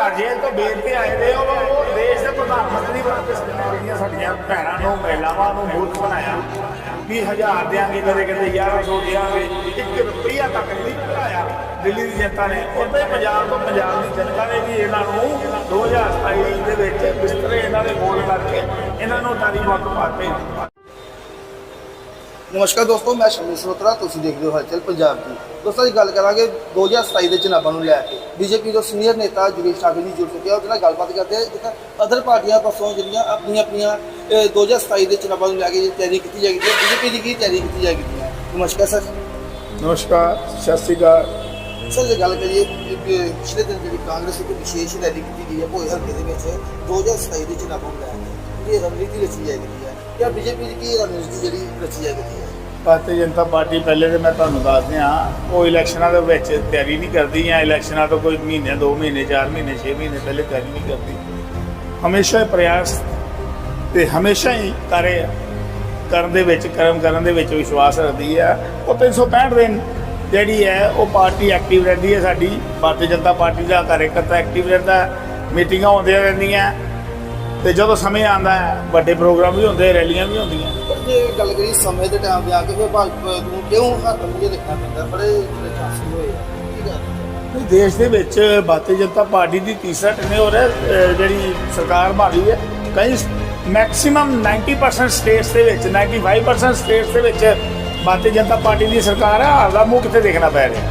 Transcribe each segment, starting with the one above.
ਤਿਹਾੜ ਜੇ ਤੋਂ ਬੇਲ ਤੇ ਆਏ ਦੇ ਉਹ ਉਹ ਦੇਸ਼ ਦੇ ਪ੍ਰਧਾਨ ਮੰਤਰੀ ਬਣਦੇ ਸਨ ਸਾਡੀਆਂ ਭੈਣਾਂ ਨੂੰ, ਮਹਿਲਾਵਾਂ ਨੂੰ ਮੂਰਖ ਬਣਾਇਆ। ਵੀ ਹਜ਼ਾਰ ਦਿਆਂਗੇ ਕਦੇ ਕਹਿੰਦੇ 1100 ਦਿਆਂਗੇ 1 ਰੁਪਈਆ ਤੱਕ ਨਹੀਂ ਬਣਾਇਆ ਦਿੱਲੀ ਦੀ ਜਨਤਾ ਨੇ। ਉੱਤੇ ਪੰਜਾਬ ਤੋਂ ਪੰਜਾਬ ਦੀ ਜਨਤਾ ਨੇ ਵੀ ਇਹਨਾਂ ਨੂੰ 2027 ਦੇ ਵਿੱਚ ਬਿਸਤਰੇ ਇਹਨਾਂ ਦੇ ਗੋਲ ਕਰਕੇ ਇਹਨਾਂ ਨੂੰ ਤਾਰੀ ਵਕਤ ਪਾਤੇ ਨਮਸਕਾਰ ਦੋਸਤੋ ਮੈਂ ਸ਼ਮੀ ਸੋਤਰਾ ਤੁਸੀਂ ਦੇਖ ਰਹੇ ਹੋ ਹਲਚਲ ਪੰਜਾਬ ਦੀ ਦੋਸਤੋ ਜੀ ਗੱਲ ਕਰਾਂਗੇ 2027 ਦੇ ਚੁਣਾਵਾਂ ਨੂੰ ਲੈ ਕੇ ਬੀਜੇਪੀ ਦੇ ਸੀਨੀਅਰ ਨੇਤਾ ਜਗਦੀਸ਼ ਠਾਕੁਰ ਜੀ ਜੁੜ ਚੁੱਕੇ ਆ ਉਹਦੇ ਨਾਲ ਗੱਲਬਾਤ ਕਰਦੇ ਆ ਜਿੱਦਾਂ ਅਦਰ ਪਾਰਟੀਆਂ ਪਾਸੋਂ ਜਿਹੜੀਆਂ ਆਪਣੀਆਂ ਆਪਣੀਆਂ ਅਹ, 2027 ਦੇ ਚੁਣਾਵਾਂ ਨੂੰ ਲੈ ਕੇ ਜਿਹੜੀ ਤਿਆਰੀ ਕੀਤੀ ਜਾਏਗੀ ਤੇ ਬੀਜੇਪੀ ਦੀ ਕੀ ਤਿਆਰੀ ਕੀਤੀ ਜਾਏਗੀ ਨਮਸਕਾਰ ਸਰ ਨਮਸਕਾਰ ਸਤਿ ਸ਼੍ਰੀ ਅਕਾਲ ਸਰ ਜੇ ਗੱਲ ਕਰੀਏ ਕਿ ਪਿਛਲੇ ਦਿਨ ਜਿਹੜੀ ਕਾਂਗਰਸ ਇੱਕ ਵਿਸ਼ੇਸ਼ ਰੈਲੀ ਕੀਤੀ ਗਈ ਹੈ ਭੋਏ ਹਲਕੇ ਦੇ ਵਿੱਚ 2027 ਦੇ ਚੁਣਾਵਾਂ ਨੂੰ ਲੈ ਕੇ ਇਹ ਰਣਨੀਤੀ ਰਚੀ ਜਾਏਗੀ ਹੈ ਜਾਂ ਬੀਜੇਪੀ ਦੀ ਕੀ ਰਣਨੀਤੀ ਜਿਹੜੀ ਰਚੀ ਜਾਏਗੀ ਹੈ ਭਾਰਤੀ ਜਨਤਾ ਪਾਰਟੀ ਪਹਿਲੇ ਤੇ ਮੈਂ ਤੁਹਾਨੂੰ ਦੱਸ ਦਿਆਂ, ਉਹ ਇਲੈਕਸ਼ਨਾਂ ਦੇ ਵਿੱਚ ਤਿਆਰੀ ਨਹੀਂ ਕਰਦੀ ਜਾਂ ਇਲੈਕਸ਼ਨਾਂ ਤੋਂ ਕੋਈ ਮਹੀਨੇ 2 ਮਹੀਨੇ 4 ਮਹੀਨੇ 6 ਮਹੀਨੇ ਪਹਿਲੇ ਤਿਆਰੀ ਨਹੀਂ ਕਰਦੀ। ਹਮੇਸ਼ਾ ਹੀ ਪ੍ਰਯਾਸ ਤੇ ਹਮੇਸ਼ਾ ਹੀ ਕਰੇ ਕਰਨ ਦੇ ਵਿੱਚ, ਕਰਮ ਕਰਨ ਦੇ ਵਿੱਚ ਵਿਸ਼ਵਾਸ ਰੱਖਦੀ ਹੈ। ਉਹ 365 ਦਿਨ ਜਿਹੜੀ ਹੈ, ਉਹ ਪਾਰਟੀ ਐਕਟਿਵ ਰਹਿੰਦੀ ਹੈ ਸਾਡੀ। ਭਾਰਤੀ ਜਨਤਾ ਪਾਰਟੀ ਦਾ ਕਾਰਜਕਰਤਾ ਐਕਟਿਵ ਰਹਿੰਦਾ ਮੀਟਿੰਗਾਂ ਹੁੰਦੀਆਂ ਰਹਿੰਦੀਆਂ। ਤੇ ਜਦੋਂ ਸਮੇਂ ਆਉਂਦਾ ਹੈ, ਵੱਡੇ ਪ੍ਰੋਗਰਾਮ ਵੀ ਹੁੰਦੇ, ਰੈਲੀਆਂ ਵੀ ਹੁੰਦੀਆਂ। ਜੇ ਗੱਲ ਕਰੀ ਸਮੇਂ ਦੇ ਟਾਈਮ ਤੇ ਆ ਕੇ ਫਿਰ ਭਾਜਪਾ ਨੂੰ ਕਿਉਂ ਹੱਥ ਮੁਝੇ ਦੇਖਣਾ ਪੈਂਦਾ? ਬੜੇ ਜਿਹੜੇ ਚਾਂਸ ਹੋਏ ਆ। ਕੀ ਗੱਲ ਨਹੀਂ, ਦੇਸ਼ ਦੇ ਵਿੱਚ ਭਾਰਤੀ ਜਨਤਾ ਪਾਰਟੀ ਦੀ ਤੀਸਰਾ ਟਰਨਓਵਰ ਹੈ ਜਿਹੜੀ ਸਰਕਾਰ ਭਾਰੀ ਹੈ ਕਈ ਮੈਕਸਿਮਮ 90% ਸਟੇਟਸ ਦੇ ਵਿੱਚ 95% ਸਟੇਟਸ ਦੇ ਵਿੱਚ ਭਾਰਤੀ ਜਨਤਾ ਪਾਰਟੀ ਦੀ ਸਰਕਾਰ ਹੈ ਹਾਲ ਦਾ ਮੂੰਹ ਕਿੱਥੇ ਦੇਖਣਾ ਪੈ ਰਿਹਾ?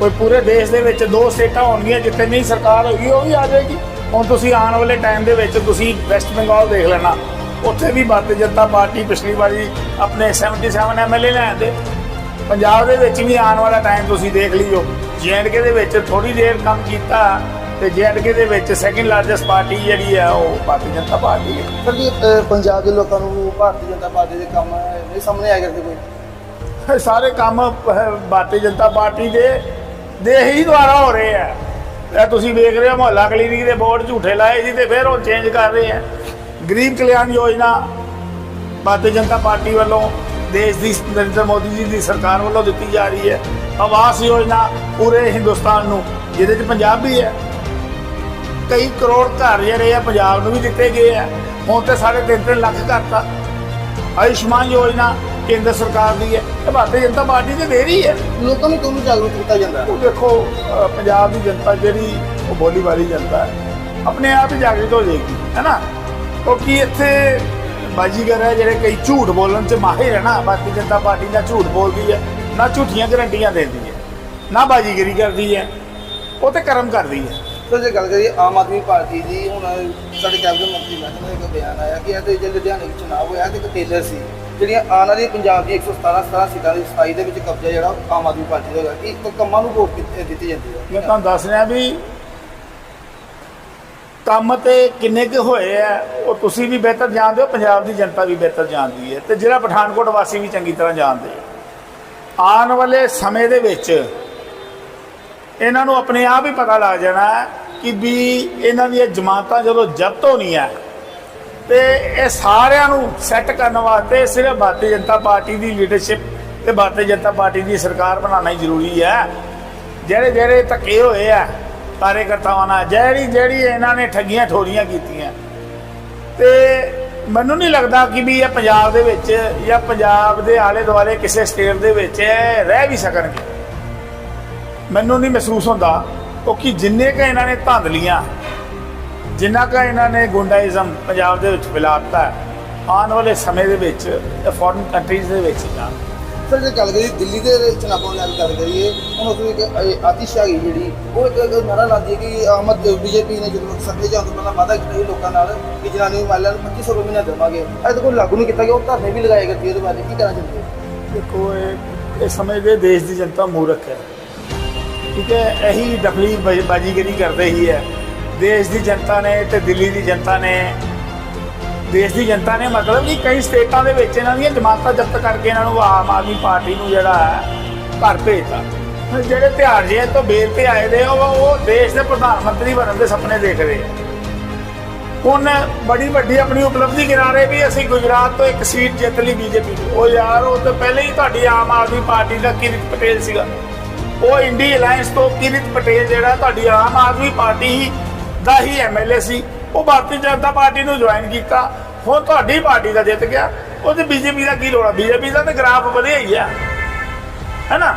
ਕੋਈ ਪੂਰੇ ਦੇਸ਼ ਦੇ ਵਿੱਚ ਦੋ ਸਟੇਟਾਂ ਹੋਣਗੀਆਂ ਜਿੱਥੇ ਨਹੀਂ ਸਰਕਾਰ ਹੋਈ ਉਹ ਵੀ ਆ ਜਾਏਗੀ। ਹੁਣ ਤੁਸੀਂ ਆਉਣ ਵਾਲੇ ਟਾਈਮ ਦੇ ਵਿੱਚ ਤੁਸੀਂ ਵੈਸਟ ਬੰਗਾਲ ਦੇਖ ਲੈਣਾ ਉੱਥੇ ਵੀ ਭਾਰਤੀ ਜਨਤਾ ਪਾਰਟੀ ਪਿਛਲੀ ਵਾਰੀ ਆਪਣੇ 77 ਐਮਐਲਏ ਲੈ ਆਂਦੇ ਪੰਜਾਬ ਦੇ ਵਿੱਚ ਵੀ ਆਉਣ ਵਾਲਾ ਟਾਈਮ ਤੁਸੀਂ ਦੇਖ ਲਿਓ ਜੀਐਂਡਕੇ ਦੇ ਵਿੱਚ ਥੋੜੀ ਦੇਰ ਕੰਮ ਕੀਤਾ ਤੇ ਜੀਐਂਡਕੇ ਦੇ ਵਿੱਚ ਸੈਕਿੰਡ ਲਾਰਜੈਸਟ ਪਾਰਟੀ ਜਿਹੜੀ ਹੈ ਉਹ ਭਾਰਤੀ ਜਨਤਾ ਪਾਰਟੀ ਹੈ। ਪਰ ਜੀ ਪੰਜਾਬ ਦੇ ਲੋਕਾਂ ਨੂੰ ਭਾਰਤੀ ਜਨਤਾ ਪਾਰਟੀ ਦੇ ਕੰਮ ਨਹੀਂ ਸਾਹਮਣੇ ਆਇਆ ਕਰਦੇ ਕੋਈ? ਸਾਰੇ ਕੰਮ ਭਾਰਤੀ ਜਨਤਾ ਪਾਰਟੀ ਦੇ ਦੇ ਹੀ ਦੁਆਰਾ ਹੋ ਰਹੇ ਆ। ਇਹ ਤੁਸੀਂ ਵੇਖ ਰਹੇ ਹੋ ਮੁਹੱਲਾ ਕਲੀਨਿਕ ਦੇ ਬੋਰਡ ਝੂਠੇ ਲਾਏ ਸੀ ਤੇ ਫਿਰ ਉਹ ਚੇਂਜ ਕਰ ਰਹੇ ਆ। ਗਰੀਬ ਕਲਿਆਣ ਯੋਜਨਾ ਭਾਰਤੀ ਜਨਤਾ ਪਾਰਟੀ ਵੱਲੋਂ ਦੇਸ਼ ਦੀ ਨਰਿੰਦਰ ਮੋਦੀ ਜੀ ਦੀ ਸਰਕਾਰ ਵੱਲੋਂ ਦਿੱਤੀ ਜਾ ਰਹੀ ਹੈ। ਆਵਾਸ ਯੋਜਨਾ ਪੂਰੇ ਹਿੰਦੁਸਤਾਨ ਨੂੰ ਜਿਹਦੇ 'ਚ ਪੰਜਾਬ ਵੀ ਹੈ। ਕਈ ਕਰੋੜ ਘਰ ਜਿਹੜੇ ਆ ਪੰਜਾਬ ਨੂੰ ਵੀ ਦਿੱਤੇ ਗਏ ਆ। ਹੁਣ ਤੇ ਸਾਰੇ 3-3 ਲੱਖ ਕਰਤਾ ਆਯੁਸ਼ਮਾਨ ਯੋਜਨਾ ਕੇਂਦਰ ਸਰਕਾਰ ਦੀ ਹੈ। ਤੇ ਭਾਰਤੀ ਜਨਤਾ ਪਾਰਟੀ ਤੇ ਦੇ ਰਹੀ ਹੈ। ਲੋਕਾਂ ਨੂੰ ਕਿਉਂ ਜਾਗਰੂਕ ਕੀਤਾ ਜਾਂਦਾ? ਉਹ ਦੇਖੋ ਪੰਜਾਬ ਦੀ ਜਨਤਾ ਜਿਹੜੀ ਉਹ ਬੋਲੀ ਵਾਲੀ ਜਨਤਾ ਹੈ। ਆਪਣੇ ਆਪ ਹੀ ਜਾਗਰੂਕ ਹੋ ਜਾਏਗੀ ਹੈਨਾ ਕਿਉਂਕਿ ਇੱਥੇ ਬਾਜੀਗਰ ਹੈ ਜਿਹੜੇ ਕਈ ਝੂਠ ਬੋਲਣ 'ਚ ਮਾਹਿਰ ਹੈ ਨਾ? ਭਾਰਤੀ ਜਨਤਾ ਪਾਰਟੀ ਨਾ ਝੂਠ ਬੋਲਦੀ ਹੈ ਨਾ ਝੂਠੀਆਂ ਗਰੰਟੀਆਂ ਦਿੰਦੀ ਹੈ ਨਾ ਬਾਜੀਗਰੀ ਕਰਦੀ ਹੈ ਉਹ ਤੇ ਕਰਮ ਕਰਦੀ ਹੈ। ਸਰ ਜੇ ਗੱਲ ਕਰੀਏ ਆਮ ਆਦਮੀ ਪਾਰਟੀ ਦੀ ਹੁਣ ਸਾਡੇ ਕੈਬਨਿਟ ਮੰਤਰੀ ਦਾ ਇੱਕ ਬਿਆਨ ਆਇਆ ਕਿ ਇਹ ਤੇ ਜੇ ਲੁਧਿਆਣੇ ਵਿੱਚ ਚੁਣਾਵ ਹੋਇਆ ਤੇ ਇੱਕ ਟੇਲਰ ਸੀ ਜਿਹੜੀਆਂ ਆਉਣ ਵਾਲੀ ਪੰਜਾਬ ਦੀ 117 17 ਸੀਟਾਂ ਦੀ 27 ਦੇ ਵਿੱਚ ਕਬਜ਼ਾ ਜਿਹੜਾ ਉਹ ਆਮ ਆਦਮੀ ਪਾਰਟੀ ਦਾ ਹੋਗਾ ਕਿ ਇੱਕ ਕੰਮਾਂ ਨੂੰ ਵੋਟ ਦਿੱਤੀ ਜਾਂਦੀ ਹੈ? ਮੈਂ ਤੁਹਾਨੂੰ ਦੱਸ ਰਿਹਾ ਵੀ ਕੰਮ ਤੇ ਕਿੰਨੇ ਕੁ ਹੋਏ ਆ, ਉਹ ਤੁਸੀਂ ਵੀ ਬਿਹਤਰ ਜਾਣਦੇ ਹੋ, ਪੰਜਾਬ ਦੀ ਜਨਤਾ ਵੀ ਬਿਹਤਰ ਜਾਣਦੀ ਹੈ। ਤੇ ਜਿਹੜਾ ਪਠਾਨਕੋਟ ਵਾਸੀ ਵੀ ਚੰਗੀ ਤਰ੍ਹਾਂ ਜਾਣਦੇ ਆਉਣ ਵਾਲੇ ਸਮੇਂ ਦੇ ਵਿੱਚ ਇਹਨਾਂ ਨੂੰ ਆਪਣੇ ਆਪ ਹੀ ਪਤਾ ਲੱਗ ਜਾਣਾ ਕਿ ਵੀ ਇਹਨਾਂ ਦੀਆਂ ਜਮਾਤਾਂ ਜਦੋਂ ਜ਼ਬਤ ਹੋਣੀਆਂ, ਤੇ ਇਹ ਸਾਰਿਆਂ ਨੂੰ ਸੈੱਟ ਕਰਨ ਵਾਸਤੇ ਸਿਰਫ ਭਾਰਤੀ ਜਨਤਾ ਪਾਰਟੀ ਦੀ ਲੀਡਰਸ਼ਿਪ ਤੇ ਭਾਰਤੀ ਜਨਤਾ ਪਾਰਟੀ ਦੀ ਸਰਕਾਰ ਬਣਾਉਣਾ ਹੀ ਜ਼ਰੂਰੀ ਹੈ। ਜਿਹੜੇ ਜਿਹੜੇ ਧੱਕੇ ਹੋਏ ਆ ਕਾਰਜਕਰਤਾਵਾਂ ਨਾਲ ਜਿਹੜੀ ਜਿਹੜੀ ਇਹਨਾਂ ਨੇ ਠੱਗੀਆਂ ਠੋਰੀਆਂ ਕੀਤੀਆਂ। ਤੇ ਮੈਨੂੰ ਨਹੀਂ ਲੱਗਦਾ ਕਿ ਵੀ ਇਹ ਪੰਜਾਬ ਦੇ ਵਿੱਚ ਜਾਂ ਪੰਜਾਬ ਦੇ ਆਲੇ ਦੁਆਲੇ ਕਿਸੇ ਸਟੇਟ ਦੇ ਵਿੱਚ ਰਹਿ ਵੀ ਸਕਣਗੇ। ਮੈਨੂੰ ਨਹੀਂ ਮਹਿਸੂਸ ਹੁੰਦਾ ਕਿਉਂਕਿ ਜਿੰਨੇ ਕ ਇਹਨਾਂ ਨੇ ਧਾਂਦਲੀਆਂ ਜਿੰਨਾ ਕ ਇਹਨਾਂ ਨੇ ਗੁੰਡਾਇਜ਼ਮ ਪੰਜਾਬ ਦੇ ਵਿੱਚ ਫੈਲਾਤਾ ਹੈ, ਆਉਣ ਵਾਲੇ ਸਮੇਂ ਦੇ ਵਿੱਚ ਫੋਰਨ ਕੰਟਰੀਜ਼ ਦੇ ਵਿੱਚ ਨਾ ਸਰ ਜੇ ਗੱਲ ਕਰੀਏ, ਦਿੱਲੀ ਦੇ ਚੁਣਾਵਾਂ ਨਾਲ ਗੱਲ ਕਰੀਏ ਹੁਣ ਉਸ ਵਿੱਚ ਇੱਕ ਆਤਿਸ਼ਾਹੀ ਜਿਹੜੀ, ਉਹ ਇੱਕ ਇੱਕ ਨਾਰਾ ਲਾਉਂਦੀ ਹੈ ਕਿ ਆਮਦ ਬੀਜੇਪੀ ਨੇ ਜਦੋਂ ਸੱਤੇ ਜਾਂ ਤੋਂ ਪਹਿਲਾਂ ਵਾਅਦਾ ਕੀਤਾ ਲੋਕਾਂ ਨਾਲ ਕਿ ਜਨਾਨੀ ਮਹਿਲਾ ਨੂੰ 2500 ਰੁਪਏ ਮਹੀਨਾ ਦੇਵਾਂਗੇ। ਅੱਜ ਤੱਕ ਲਾਗੂ ਨਹੀਂ ਕੀਤਾ ਗਿਆ, ਉਹ ਧਰਨੇ ਵੀ ਲਗਾਏ ਗਏ ਉਹਦੇ ਬਾਰੇ, ਕੀ ਕਹਿਣਾ ਚਾਹੁੰਦੇ ਦੇਖੋ, ਇਹ ਇਹ ਸਮਝਦੇ ਦੇਸ਼ ਦੀ ਜਨਤਾ ਮੂਰਖ ਹੈ। ਠੀਕ ਹੈ, ਇਹੀ ਦਖਲੀ ਬਾਜੀਗਰੀ ਕਰਦੇ ਹੀ ਹੈ। ਦੇਸ਼ ਦੀ ਜਨਤਾ ਨੇ ਤੇ ਦਿੱਲੀ ਦੀ ਜਨਤਾ ਨੇ ਦੇਸ਼ ਦੀ ਜਨਤਾ ਨੇ ਮਤਲਬ ਕਿ ਕਈ ਸਟੇਟਾਂ ਦੇ ਵਿੱਚ ਇਹਨਾਂ ਦੀਆਂ ਜਮਾਤਾਂ ਜ਼ਬਤ ਕਰਕੇ ਇਹਨਾਂ ਨੂੰ ਆਮ ਆਦਮੀ ਪਾਰਟੀ ਨੂੰ ਜਿਹੜਾ ਹੈ ਘਰ ਭੇਜਤਾ। ਜਿਹੜੇ ਤਿਹਾੜ ਜੇ ਤੋਂ ਬੇਲ ਤੇ ਆਏ ਦੇ ਉਹ ਉਹ ਦੇਸ਼ ਦੇ ਪ੍ਰਧਾਨ ਮੰਤਰੀ ਬਣਨ ਦੇ ਸੁਪਨੇ ਦੇਖ ਰਹੇ ਆ। ਹੁਣ ਬੜੀ ਵੱਡੀ ਆਪਣੀ ਉਪਲਬਧੀ ਗਿਣਾ ਰਹੇ ਵੀ ਅਸੀਂ ਗੁਜਰਾਤ ਤੋਂ ਇੱਕ ਸੀਟ ਜਿੱਤ ਲਈ ਬੀਜੇਪੀ ਉਹ ਯਾਰ, ਉਹ ਤਾਂ ਪਹਿਲੇ ਹੀ ਤੁਹਾਡੀ ਆਮ ਆਦਮੀ ਪਾਰਟੀ ਦਾ ਕਿਰਿਤ ਪਟੇਲ ਸੀਗਾ। ਉਹ ਇੰਡੀ ਅਲਾਈਅੰਸ ਤੋਂ ਕਿਰਿਤ ਪਟੇਲ ਜਿਹੜਾ, ਤੁਹਾਡੀ ਆਮ ਆਦਮੀ ਪਾਰਟੀ ਹੀ ਦਾ ਹੀ ਐਮਐਲਏ ਸੀ। ਉਹ ਭਾਰਤੀ ਜਨਤਾ ਪਾਰਟੀ ਨੂੰ ਜੁਆਇਨ ਕੀਤਾ। ਹੁਣ ਤੁਹਾਡੀ ਪਾਰਟੀ ਦਾ ਜਿੱਤ ਗਿਆ। ਉਹਦੇ ਬੀਜੇਪੀ ਦਾ ਕੀ ਲੋੜ ਆ? ਬੀਜੇਪੀ ਦਾ ਤਾਂ ਗ੍ਰਾਫ ਵਧਿਆ ਹੀ ਆ। ਹੈਨਾ?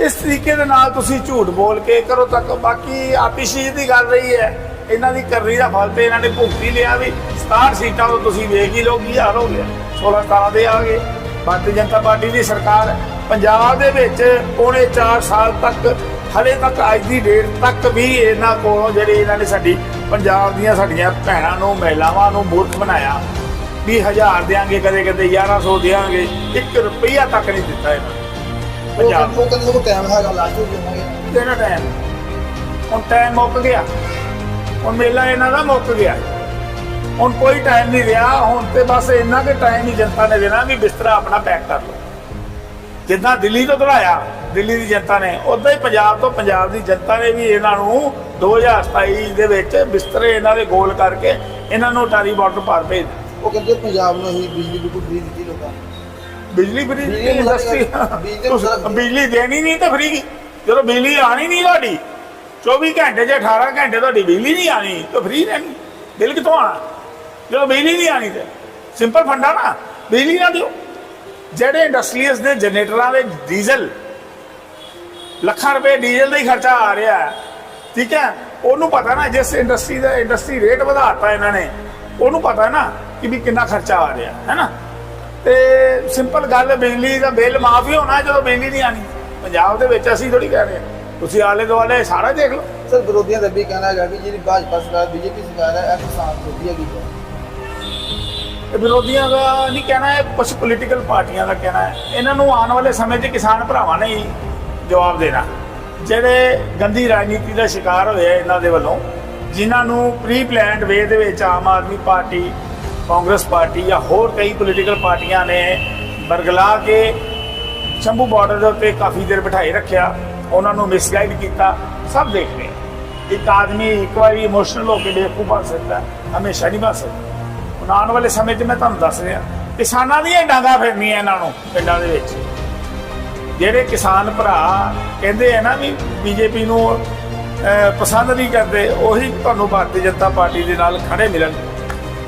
ਇਸ ਤਰੀਕੇ ਦੇ ਨਾਲ ਤੁਸੀਂ ਝੂਠ ਬੋਲ ਕੇ ਕਰੋ ਤੱਕ ਬਾਕੀ ਆਤਿਸ਼ੀ ਦੀ ਗੱਲ ਰਹੀ ਹੈ। ਇਹਨਾਂ ਦੀ ਕਰਨੀ ਦਾ ਫਲ ਤੇ ਇਹਨਾਂ ਨੇ ਭੁਗਤੀ ਲਿਆ ਵੀ 67 ਸੀਟਾਂ ਤੋਂ ਤੁਸੀਂ ਵੇਖ ਹੀ ਲਓ ਕੀ ਹਾਲ ਹੋ ਗਿਆ। 16 17 ਦੇ ਆ ਗਏ। ਭਾਰਤੀ ਜਨਤਾ ਪਾਰਟੀ ਦੀ ਸਰਕਾਰ ਪੰਜਾਬ ਦੇ ਵਿੱਚ ਪੌਣੇ 4 ਸਾਲ ਤੱਕ, ਹਲੇ ਤੱਕ ਅੱਜ ਦੀ ਡੇਟ ਤੱਕ ਵੀ ਇਹਨਾਂ ਕੋਲੋਂ ਜਿਹੜੀ ਇਹਨਾਂ ਨੇ ਸਾਡੀ ਪੰਜਾਬ ਦੀਆਂ ਸਾਡੀਆਂ ਭੈਣਾਂ ਨੂੰ ਮਹਿਲਾਵਾਂ ਨੂੰ ਮੂਰਖ ਬਣਾਇਆ। ਵੀ ਹਜ਼ਾਰ ਦੇਾਂਗੇ ਕਦੇ ਕਦੇ 1100 ਦੇਾਂਗੇ 1 ਰੁਪਈਆ ਤੱਕ ਨਹੀਂ ਦਿੱਤਾ ਇਹਨਾਂ ਨੇ। ਪੰਜਾਬ ਉਹ ਕਹਿੰਦੇ ਕੋ ਟਾਈਮ ਹੈਗਾ ਲਾਸਟ ਵਿੱਚ ਦੇਵਾਂਗੇ। ਕਿਹੜਾ ਟਾਈਮ ਹੁਣ ਟਾਈਮ ਮੁੱਕ ਗਿਆ। ਹੁਣ ਮੇਲਾ ਇਹਨਾਂ ਦਾ ਮੁੱਕ ਗਿਆ। ਹੁਣ ਕੋਈ ਟਾਈਮ ਨਹੀਂ ਰਿਹਾ। ਹੁਣ ਤੇ ਬਸ ਇੰਨਾ ਕਿ ਟਾਈਮ ਹੀ ਜਨਤਾ ਨੇ ਦੇਣਾ ਵੀ ਬਿਸਤਰਾ ਆਪਣਾ ਪੈਕ ਕਰ ਲਓ। ਜਿੱਦਾਂ ਦਿੱਲੀ ਤੋਂ ਦੜਾਇਆ ਦਿੱਲੀ ਦੀ ਜਨਤਾ ਨੇ ਉਦਾਂ ਹੀ ਪੰਜਾਬ ਤੋਂ ਪੰਜਾਬ ਦੀ ਜਨਤਾ ਨੇ ਵੀ ਇਹਨਾਂ ਨੂੰ 2027 ਦੇ ਵਿੱਚ ਬਿਸਤਰੇ ਇਹਨਾਂ ਦੇ ਗੋਲ ਕਰਕੇ ਇਹਨਾਂ ਨੂੰ ਟਾਰੀ ਬਾਰਡਰ ਪਾਰ ਭੇਜ। ਉਹ ਕਹਿੰਦੇ ਪੰਜਾਬ ਨੂੰ ਹੀ ਬਿਜਲੀ ਬਿਲਕੁਲ ਫ੍ਰੀ ਦਿੱਤੀ ਲੋਕਾਂ ਨੂੰ। ਬਿਜਲੀ ਫਰੀ ਇੰਡਸਟਰੀ ਬਿਜਲੀ ਦੇਣੀ ਨਹੀਂ ਤਾਂ ਫਰੀ। ਜਦੋਂ ਬਿਜਲੀ ਆਣੀ ਨਹੀਂ ਤੁਹਾਡੀ 24 ਘੰਟੇ ਜਾਂ 18 ਘੰਟੇ ਤੁਹਾਡੀ ਬਿਜਲੀ ਨਹੀਂ ਆਣੀ ਤਾਂ ਫਰੀ ਰਹਿਣੀ ਬਿੱਲ ਕਿੱਥੋਂ ਆਣਾ? ਜਦੋਂ ਬਿਜਲੀ ਨਹੀਂ ਆਣੀ ਤੇ ਸਿੰਪਲ ਫੰਡਾ ਨਾ ਬਿਜਲੀ ਨਾ ਦਿਓ। ਜਿਹੜੇ ਇੰਡਸਟਰੀਜ਼ ਦੇ ਜਨਰੇਟਰਾਂ ਦੇ ਡੀਜ਼ਲ, ਲੱਖਾਂ ਰੁਪਏ ਡੀਜ਼ਲ ਦਾ ਹੀ ਖਰਚਾ ਆ ਰਿਹਾ ਹੈ, ਠੀਕ ਹੈ? ਉਹਨੂੰ ਪਤਾ ਨਾ ਜਿਸ ਇੰਡਸਟਰੀ ਦਾ, ਇੰਡਸਟਰੀ ਰੇਟ ਵਧਾਤਾ ਇਹਨਾਂ ਨੇ, ਉਹਨੂੰ ਪਤਾ ਨਾ ਕਿ ਵੀ ਕਿੰਨਾ ਖਰਚਾ ਆ ਰਿਹਾ, ਹੈ ਨਾ? ਤੇ ਸਿੰਪਲ ਗੱਲ, ਬਿਜਲੀ ਦਾ ਬਿੱਲ ਮਾਫ ਹੀ ਹੋਣਾ ਜਦੋਂ ਬਿਜਲੀ ਨਹੀਂ ਆਣੀ ਪੰਜਾਬ ਦੇ ਵਿੱਚ ਅਸੀਂ ਥੋੜੀ ਕਹਿ ਰਹੇ ਹਾਂ। ਤੁਸੀਂ ਆਲੇ ਦੁਆਲੇ ਸਾਰਾ ਦੇਖ ਲਓ। ਸਰ, ਵਿਰੋਧੀਆਂ ਦਾ ਵੀ ਕਹਿਣਾ ਹੈਗਾ ਵੀ ਜਿਹੜੀ ਭਾਜਪਾ ਸਰਕਾਰ, ਬੀਜੇਪੀ ਸਰਕਾਰ ਹੈ, ਇਹ ਕਿਸਾਨ ਵਿਰੋਧੀ ਹੈਗੀ ਵਿਰੋਧੀਆਂ ਦਾ ਨਹੀਂ ਕਹਿਣਾ ਹੈ ਕੁਝ ਪੋਲੀਟੀਕਲ ਪਾਰਟੀਆਂ ਦਾ ਕਹਿਣਾ ਹੈ। ਇਹਨਾਂ ਨੂੰ ਆਉਣ ਵਾਲੇ ਸਮੇਂ 'ਚ ਕਿਸਾਨ ਭਰਾਵਾਂ ਨੇ ਹੀ ਜਵਾਬ ਦੇਣਾ। ਜਿਹੜੇ ਗੰਦੀ ਰਾਜਨੀਤੀ ਦਾ ਸ਼ਿਕਾਰ ਹੋਏ ਆ ਇਹਨਾਂ ਦੇ ਵੱਲੋਂ, ਜਿਨ੍ਹਾਂ ਨੂੰ ਪ੍ਰੀ ਪਲਾਨਡ ਵੇ ਦੇ ਵਿੱਚ ਆਮ ਆਦਮੀ ਪਾਰਟੀ, ਕਾਂਗਰਸ ਪਾਰਟੀ ਜਾਂ ਹੋਰ ਕਈ ਪੋਲੀਟੀਕਲ ਪਾਰਟੀਆਂ ਨੇ ਬਰਗਲਾ ਕੇ ਸ਼ੰਭੂ ਬਾਰਡਰ ਦੇ ਉੱਤੇ ਕਾਫੀ ਦੇਰ ਬਿਠਾਈ ਰੱਖਿਆ। ਉਹਨਾਂ ਨੂੰ ਮਿਸਗਾਈਡ ਕੀਤਾ। ਸਭ ਦੇਖ ਰਹੇ। ਇੱਕ ਆਦਮੀ ਇੱਕ ਵਾਰੀ ਇਮੋਸ਼ਨਲ ਹੋ ਕੇ ਬੇਵਕੂਫ ਬਣ ਸਕਦਾ। ਹਮੇਸ਼ਾ ਨਹੀਂ ਬਣ ਸਕਦਾ। ਆਉਣ ਵਾਲੇ ਸਮੇਂ 'ਚ ਮੈਂ ਤੁਹਾਨੂੰ ਦੱਸ ਰਿਹਾ। ਕਿਸਾਨਾਂ ਦੀਆਂ ਡਾਂਗਾਂ ਫਿਰਨੀਆਂ ਇਹਨਾਂ ਨੂੰ ਪਿੰਡਾਂ ਦੇ ਵਿੱਚ। ਜਿਹੜੇ ਕਿਸਾਨ ਭਰਾ ਕਹਿੰਦੇ ਆ ਨਾ ਵੀ ਬੀਜੇਪੀ ਨੂੰ ਪਸੰਦ ਨਹੀਂ ਕਰਦੇ ਉਹੀ ਤੁਹਾਨੂੰ ਭਾਰਤੀ ਜਨਤਾ ਪਾਰਟੀ ਦੇ ਨਾਲ ਖੜੇ ਮਿਲਣ।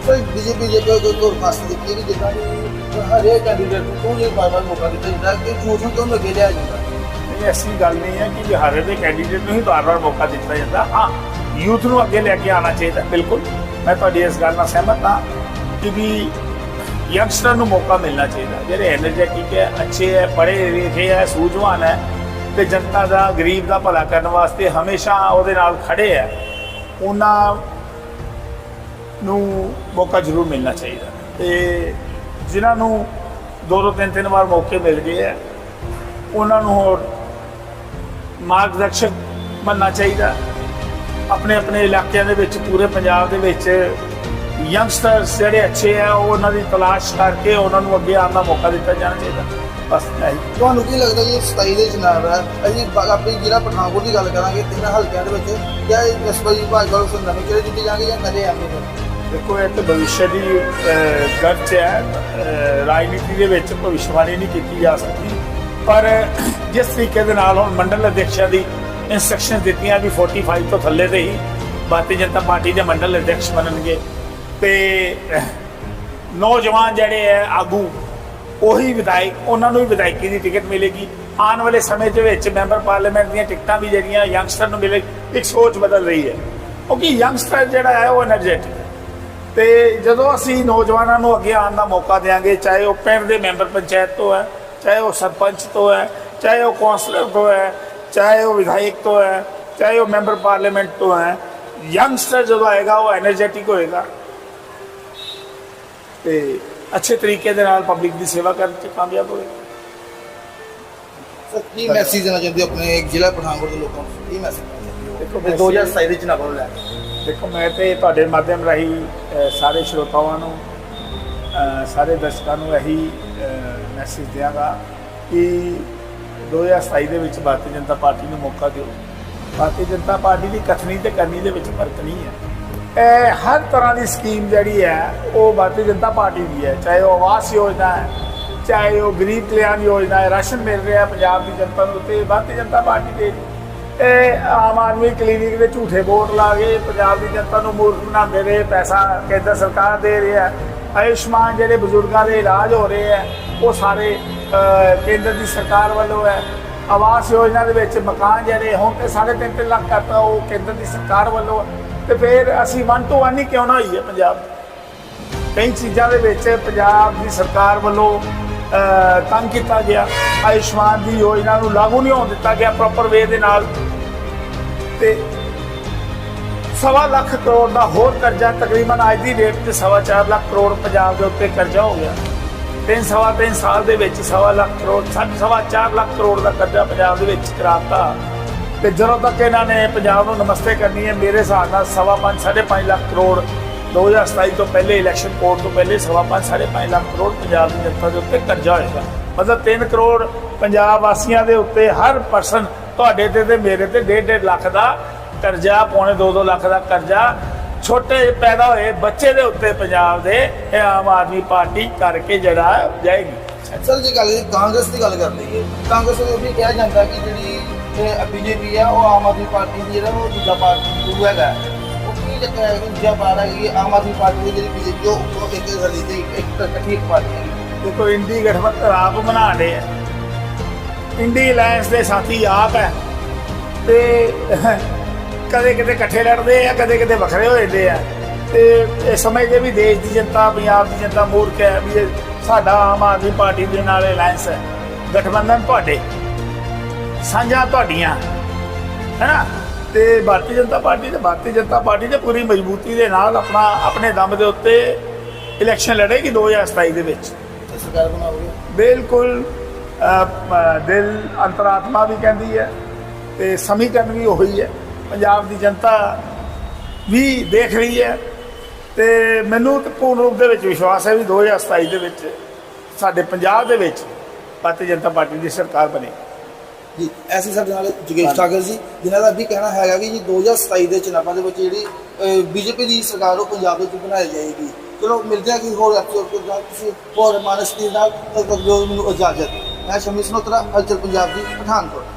ਸਰ ਬੀਜੇਪੀ ਜੇ ਕੋਈ ਕੋਈ ਕੋਈ ਫਾਸਟ ਦਿੱਤੀ ਕਿ ਜਿੱਦਾਂ ਕਿ ਹਰੇਕ ਕੈਂਡੀਡੇਟ ਨੂੰ ਕੋਈ ਬਾਰ ਬਾਰ ਮੌਕਾ ਦਿੱਤਾ ਜਾਂਦਾ ਕਿ ਝੂਠ ਕਿਉਂ ਲੱਗੇ ਲਿਆ ਜਾਂਦਾ। ਨਹੀਂ ਐਸੀ ਗੱਲ ਨਹੀਂ ਹੈ ਕਿ ਬਿਹਾਰ ਦੇ ਕੈਂਡੀਡੇਟ ਨੂੰ ਹੀ ਵਾਰ-ਵਾਰ ਮੌਕਾ ਦਿੱਤਾ ਜਾਂਦਾ। ਹਾਂ ਯੂਥ ਨੂੰ ਅੱਗੇ ਲੈ ਕੇ ਆਉਣਾ ਚਾਹੀਦਾ ਬਿਲਕੁਲ। ਮੈਂ ਤੁਹਾਡੀ ਇਸ ਗੱਲ ਨਾਲ ਸਹਿਮਤ ਹਾਂ। ਕਿ ਵੀ ਯੰਗਸਟਰ ਨੂੰ ਮੌਕਾ ਮਿਲਣਾ ਚਾਹੀਦਾ। ਜਿਹੜੇ ਐਨਰਜੈਟਿਕ ਹੈ, ਅੱਛੇ ਹੈ, ਪੜ੍ਹੇ ਲਿਖੇ ਹੈ, ਸੂਝਵਾਨ ਹੈ ਤੇ ਜਨਤਾ ਦਾ, ਗਰੀਬ ਦਾ ਭਲਾ ਕਰਨ ਵਾਸਤੇ ਹਮੇਸ਼ਾ ਉਹਦੇ ਨਾਲ ਖੜੇ ਹੈ, ਉਹਨਾਂ ਨੂੰ ਮੌਕਾ ਜ਼ਰੂਰ ਮਿਲਣਾ ਚਾਹੀਦਾ। ਤੇ ਜਿਨ੍ਹਾਂ ਨੂੰ ਦੋ ਦੋ ਤਿੰਨ ਤਿੰਨ ਵਾਰ ਮੌਕੇ ਮਿਲ ਗਏ ਹੈ, ਉਹਨਾਂ ਨੂੰ ਹੋਰ ਮਾਰਗਦਰਸ਼ਕ ਬਣਨਾ ਚਾਹੀਦਾ। ਆਪਣੇ ਆਪਣੇ ਇਲਾਕਿਆਂ ਦੇ ਵਿੱਚ, ਪੂਰੇ ਪੰਜਾਬ ਦੇ ਵਿੱਚ ਯੰਗਸਟਰਸ ਜਿਹੜੇ ਅੱਛੇ ਆ ਉਹ ਉਹਨਾਂ ਦੀ ਤਲਾਸ਼ ਕਰਕੇ ਉਹਨਾਂ ਨੂੰ ਅੱਗੇ ਆਉਣ ਦਾ ਮੌਕਾ ਦਿੱਤਾ ਜਾਣਾ ਚਾਹੀਦਾ। ਬਸ ਨਹੀਂ ਤੁਹਾਨੂੰ ਕੀ ਲੱਗਦਾ ਕਿ 27 ਦੇ ਚੁਣਾਵ ਹੈ ਅਸੀਂ ਬ- ਆਪਣੀ ਜ਼ਿਲ੍ਹਾ ਪਠਾਨਕੋਟ ਦੀ ਗੱਲ ਕਰਾਂਗੇ ਤਿੰਨ ਹਲਕਿਆਂ ਦੇ ਵਿੱਚ। ਕਿਆ ਇਹ ਜਸਪਾ ਜੀ ਭਾਜਪਾ ਨੂੰ ਨਵੇਂ ਚਿਹਰੇ ਜਿੱਤੇ ਜਾਣਗੇ ਜਾਂ ਨਵੇਂ ਆਉਂਦੇ ਦੇਖੋ ਇਹ ਤਾਂ ਭਵਿੱਖ ਦੀ ਅਹ, ਗਰਜ ਹੈ। ਅਹ, ਰਾਜਨੀਤੀ ਦੇ ਵਿੱਚ ਭਵਿੱਖਬਾਣੀ ਨਹੀਂ ਕੀਤੀ ਜਾ ਸਕਦੀ। ਪਰ ਜਿਸ ਤਰੀਕੇ ਦੇ ਨਾਲ ਹੁਣ ਮੰਡਲ ਅਧਿਕਸ਼ਾਂ ਦੀ ਇਨਸਟਰਕਸ਼ਨ ਦਿੱਤੀਆਂ ਵੀ 45 ਤੋਂ ਥੱਲੇ ਦੇ ਹੀ ਭਾਰਤੀ ਜਨਤਾ ਪਾਰਟੀ ਦੇ ਮੰਡਲ ਅਧਿਕਸ਼ ਬਣਨਗੇ। ਤੇ ਨੌਜਵਾਨ ਜਿਹੜੇ ਆ ਆਗੂ, ਉਹੀ ਵਿਧਾਇਕ, ਉਹਨਾਂ ਨੂੰ ਵੀ ਵਿਧਾਇਕੀ ਦੀ ਟਿਕਟ ਮਿਲੇਗੀ। ਆਉਣ ਵਾਲੇ ਸਮੇਂ ਦੇ ਵਿੱਚ ਮੈਂਬਰ ਪਾਰਲੀਮੈਂਟ ਦੀਆਂ ਟਿਕਟਾਂ ਵੀ ਜਿਹੜੀਆਂ ਯੰਗਸਟਰ ਨੂੰ ਮਿਲੇ, ਇੱਕ ਸੋਚ ਬਦਲ ਰਹੀ ਹੈ। ਕਿਉਂਕਿ ਯੰਗਸਟਰ ਜਿਹੜਾ ਹੈ ਉਹ એનર્ਜੈਟਿਕ ਤੇ ਜਦੋਂ ਅਸੀਂ ਨੌਜਵਾਨਾਂ ਨੂੰ ਅੱਗੇ ਆਉਣ ਦਾ ਮੌਕਾ ਦੇਾਂਗੇ ਚਾਹੇ ਉਹ ਪਿੰਡ ਦੇ ਮੈਂਬਰ ਪੰਚਾਇਤ ਤੋਂ ਹੈ, ਚਾਹੇ ਉਹ ਸਰਪੰਚ ਤੋਂ ਹੈ, ਚਾਹੇ ਉਹ ਕੌਂਸਲਰ ਤੋਂ ਹੈ, ਚਾਹੇ ਉਹ ਵਿਧਾਇਕ ਤੋਂ ਹੈ, ਚਾਹੇ ਉਹ ਮੈਂਬਰ ਪਾਰਲੀਮੈਂਟ ਤੋਂ ਹੈ, ਯੰਗਸਟਰ ਜਦੋਂ ਆਏਗਾ, ਉਹ એનર્ਜੈਟਿਕ ਹੋਏਗਾ। ਤੇ ਅੱਛੇ ਤਰੀਕੇ ਦੇ ਨਾਲ ਪਬਲਿਕ ਦੀ ਸੇਵਾ ਕਰਨ 'ਚ ਕਾਮਯਾਬ ਹੋਏਗਾ ਸਰ ਕੀ ਮੈਸੇਜ ਦੇਣਾ ਚਾਹੁੰਦੇ ਹੋ ਆਪਣੇ ਜ਼ਿਲ੍ਹਾ ਪਠਾਨਕੋਟ ਦੇ ਲੋਕਾਂ ਨੂੰ? ਕੀ ਮੈਸੇਜ ਦੇਖੋ ਦੇਣਾ 2027 ਦੇ ਚੁਣਾਵਾਂ ਨੂੰ ਲੈ ਕੇ ਦੇਖੋ ਮੈਂ ਤੇ ਤੁਹਾਡੇ ਮਾਧਿਅਮ ਰਾਹੀਂ ਸਾਰੇ ਸ਼ਰੋਤਾਵਾਂ ਨੂੰ ਸਾਰੇ ਦਰਸ਼ਕਾਂ ਨੂੰ ਇਹੀ ਮੈਸੇਜ ਦਿਆਂਗਾ ਕਿ 2027 ਦੇ ਵਿੱਚ ਭਾਰਤੀ ਜਨਤਾ ਪਾਰਟੀ ਨੂੰ ਮੌਕਾ ਦਿਓ। ਭਾਰਤੀ ਜਨਤਾ ਪਾਰਟੀ ਦੀ ਕਥਨੀ ਤੇ ਕਰਨੀ ਦੇ ਵਿੱਚ ਫ਼ਰਕ ਨਹੀਂ ਹੈ। ਇਹ ਹਰ ਤਰ੍ਹਾਂ ਦੀ ਸਕੀਮ ਜਿਹੜੀ ਹੈ, ਉਹ ਭਾਰਤੀ ਜਨਤਾ ਪਾਰਟੀ ਦੀ ਹੈ। ਚਾਹੇ ਉਹ ਆਵਾਸ ਯੋਜਨਾ ਹੈ, ਚਾਹੇ ਉਹ ਗਰੀਬ ਕਲਿਆਣ ਯੋਜਨਾ ਹੈ, ਰਾਸ਼ਨ ਮਿਲ ਰਿਹਾ ਪੰਜਾਬ ਦੀ ਜਨਤਾ ਨੂੰ ਤੇ ਭਾਰਤੀ ਜਨਤਾ ਪਾਰਟੀ ਦੇ ਇਹ ਆਮ ਆਦਮੀ ਕਲੀਨਿਕ ਦੇ ਝੂਠੇ ਬੋਰਡ ਲਾ ਕੇ ਪੰਜਾਬ ਦੀ ਜਨਤਾ ਨੂੰ ਮੂਰਖ ਬਣਾਉਂਦੇ ਰਹੇ, ਪੈਸਾ ਕੇਂਦਰ ਸਰਕਾਰ ਦੇ ਰਹੀ ਹੈ। ਆਯੁਸ਼ਮਾਨ ਜਿਹੜੇ ਬਜ਼ੁਰਗਾਂ ਦੇ ਇਲਾਜ ਹੋ ਰਹੇ ਹੈ, ਉਹ ਸਾਰੇ ਕੇਂਦਰ ਦੀ ਸਰਕਾਰ ਵੱਲੋਂ ਹੈ। ਆਵਾਸ ਯੋਜਨਾ ਦੇ ਵਿੱਚ ਮਕਾਨ ਜਿਹੜੇ, ਹੁਣ ਤੇ 3.5 ਲੱਖ ਕਰਤਾ ਉਹ ਕੇਂਦਰ ਦੀ ਸਰਕਾਰ ਵੱਲੋਂ ਹੈ। ਤੇ ਫਿਰ ਅਸੀਂ ਵਨ ਟੂ ਵਨ ਹੀ ਕਿਉਂ ਨਾ ਹੋਈ ਹੈ ਪੰਜਾਬ? ਕਈ ਚੀਜ਼ਾਂ ਦੇ ਵਿੱਚ ਪੰਜਾਬ ਦੀ ਸਰਕਾਰ ਵੱਲੋਂ ਕੰਮ ਕੀਤਾ ਗਿਆ। ਆਯੁਸ਼ਮਾਨ ਦੀ ਯੋਜਨਾ ਨੂੰ ਲਾਗੂ ਨਹੀਂ ਹੋਣ ਦਿੱਤਾ ਗਿਆ ਪ੍ਰੋਪਰ ਵੇ ਦੇ ਨਾਲ। ਤੇ ਸਵਾ ਲੱਖ ਕਰੋੜ ਦਾ ਹੋਰ ਕਰਜ਼ਾ ਤਕਰੀਬਨ ਅੱਜ ਦੀ ਡੇਟ ਤੇ ਸਵਾ ਚਾਰ ਲੱਖ ਕਰੋੜ ਪੰਜਾਬ ਦੇ ਉੱਤੇ ਕਰਜ਼ਾ ਹੋ ਗਿਆ। ਤਿੰਨ ਸਵਾ ਤਿੰਨ ਸਾਲ ਦੇ ਵਿੱਚ ਸਵਾ ਲੱਖ ਕਰੋੜ ਸਾਢੇ ਸਵਾ ਚਾਰ ਲੱਖ ਕਰੋੜ ਦਾ ਕਰਜ਼ਾ ਪੰਜਾਬ ਦੇ ਵਿੱਚ ਕਰਾਤਾ। ਤੇ ਜਦੋਂ ਤੱਕ ਇਹਨਾਂ ਨੇ ਪੰਜਾਬ ਨੂੰ ਨਮਸਤੇ ਕਰਨੀ ਹੈ, ਮੇਰੇ ਹਿਸਾਬ ਨਾਲ ਸਵਾ ਪੰਜ, ਸਾਢੇ ਪੰਜ ਲੱਖ ਕਰੋੜ 2027 ਤੋਂ ਪਹਿਲੇ ਇਲੈਕਸ਼ਨ ਕੋਡ ਤੋਂ ਪਹਿਲੇ ਸਵਾ ਪੰਜ, ਸਾਢੇ ਪੰਜ ਲੱਖ ਕਰੋੜ ਪੰਜਾਬ ਦੀ ਜਨਤਾ ਦੇ ਉੱਤੇ ਕਰਜ਼ਾ ਹੋਏਗਾ। ਮਤਲਬ 3 ਕਰੋੜ ਪੰਜਾਬ ਵਾਸੀਆਂ ਦੇ ਉੱਤੇ ਹਰ ਪਰਸਨ ਤੁਹਾਡੇ ਤੇ ਤੇ ਮੇਰੇ ਤੇ 1.5 ਲੱਖ ਦਾ ਕਰਜ਼ਾ, ਪੌਣੇ 2-2 ਲੱਖ ਦਾ ਕਰਜ਼ਾ ਛੋਟੇ ਪੈਦਾ ਹੋਏ ਬੱਚੇ ਦੇ ਉੱਤੇ ਪੰਜਾਬ ਦੇ ਇਹ ਆਮ ਆਦਮੀ ਪਾਰਟੀ ਕਰਕੇ ਜਿਹੜਾ ਜਾਏਗੀ। ਸਰ ਜੀ ਗੱਲ ਕਾਂਗਰਸ ਦੀ ਗੱਲ ਕਰ ਲਈਏ। ਕਾਂਗਰਸ ਨੂੰ ਇਹ ਵੀ ਕਿਹਾ ਜਾਂਦਾ ਕਿ ਜਿਹੜੀ ਬੀਜੇਪੀ ਆ, ਉਹ ਆਮ ਆਦਮੀ ਪਾਰਟੀ ਦੀ ਜਿਹੜਾ ਉਹ ਦੂਜਾ ਪਾਰਟੀ ਗੁਰੂ ਹੈਗਾ। ਉਹ ਕੀ ਚੱਕਰ ਹੈ ਕਿ ਦੂਜਾ ਪਾਰਟੀ ਹੈ ਆਮ ਆਦਮੀ ਪਾਰਟੀ ਦੀ ਜਿਹੜੀ ਬੀਜੇਪੀ ਉਹ ਉਹ ਇੱਕ ਰਲੀ ਤੇ ਇੱਕ ਇਕੱਠੀ ਇੱਕ ਪਾਰਟੀ ਹੈ ਦੇਖੋ ਇੰਡੀ ਗਠਬੰਧਨ ਆਪ ਬਣਾ ਰਹੇ ਆ। ਇੰਡੀ ਅਲਾਈਅੰਸ ਦੇ ਸਾਥੀ ਆਪ ਹੈ। ਤੇ ਕਦੇ ਕਿਤੇ ਇਕੱਠੇ ਲੜਦੇ ਆ, ਕਦੇ ਕਿਤੇ ਵੱਖਰੇ ਹੋ ਜਾਂਦੇ ਆ। ਤੇ ਇਹ ਸਮਝਦੇ ਵੀ ਦੇਸ਼ ਦੀ ਜਨਤਾ, ਪੰਜਾਬ ਦੀ ਜਨਤਾ ਮੂਰਖ ਹੈ ਵੀ ਸਾਡਾ ਆਮ ਆਦਮੀ ਪਾਰਟੀ ਦੇ ਨਾਲ ਅਲਾਈਅੰਸ ਹੈ। ਗਠਬੰਧਨ ਤੁਹਾਡੇ। ਸਾਂਝਾ ਤੁਹਾਡੀਆਂ ਹੈਨਾ? ਤੇ ਭਾਰਤੀ ਜਨਤਾ ਪਾਰਟੀ ਤੇ ਭਾਰਤੀ ਜਨਤਾ ਪਾਰਟੀ ਦੇ ਪੂਰੀ ਮਜ਼ਬੂਤੀ ਦੇ ਨਾਲ ਆਪਣਾ ਆਪਣੇ ਦਮ ਦੇ ਉੱਤੇ ਇਲੈਕਸ਼ਨ ਲੜੇਗੀ 2027 ਦੇ ਵਿੱਚ। ਸਰਕਾਰ ਬਣਾਓਗੇ? ਬਿਲਕੁਲ ਦਿਲ ਅੰਤਰਾਤਮਾ ਵੀ ਕਹਿੰਦੀ ਹੈ ਤੇ ਸਮੀਕਰਨ ਵੀ ਉਹੀ ਹੈ। ਪੰਜਾਬ ਦੀ ਜਨਤਾ ਵੀ ਦੇਖ ਰਹੀ ਹੈ ਤੇ ਮੈਨੂੰ ਤੇ ਪੂਰਨ ਰੂਪ ਦੇ ਵਿੱਚ ਵਿਸ਼ਵਾਸ ਹੈ ਵੀ 2027 ਦੇ ਵਿੱਚ ਸਾਡੇ ਪੰਜਾਬ ਦੇ ਵਿੱਚ ਭਾਰਤੀ ਜਨਤਾ ਪਾਰਟੀ ਦੀ ਸਰਕਾਰ ਬਣੇ। ਜੀ ਐਸੀ ਸਾਡੇ ਨਾਲ ਜਗੇਸ਼ ਠਾਕਰ ਜੀ, ਜਿਨ੍ਹਾਂ ਦਾ ਵੀ ਕਹਿਣਾ ਹੈਗਾ ਕਿ ਜੀ 2027 ਦੇ ਚੁਣਾਵਾਂ ਦੇ ਵਿੱਚ ਜਿਹੜੀ ਬੀਜੇਪੀ ਦੀ ਸਰਕਾਰ ਉਹ ਪੰਜਾਬ ਵਿੱਚ ਬਣਾਈ ਜਾਏਗੀ। ਚਲੋ, ਮਿਲਦੇ ਆ ਕਿ ਹੋਰ ਐਪੀਸੋਡ ਤੋਂ ਜਾਂ ਹੋਰ ਮਾਨਸ ਦੇ ਨਾਲ ਤੱਕ ਜੋ ਮੈਨੂੰ ਇਜਾਜ਼ਤ। ਮੈਂ ਸ਼ਮੀ ਸਨੋਤਰਾ ਅਜਰ ਪੰਜਾਬ ਦੀ ਪਠਾਨਕੋਟ।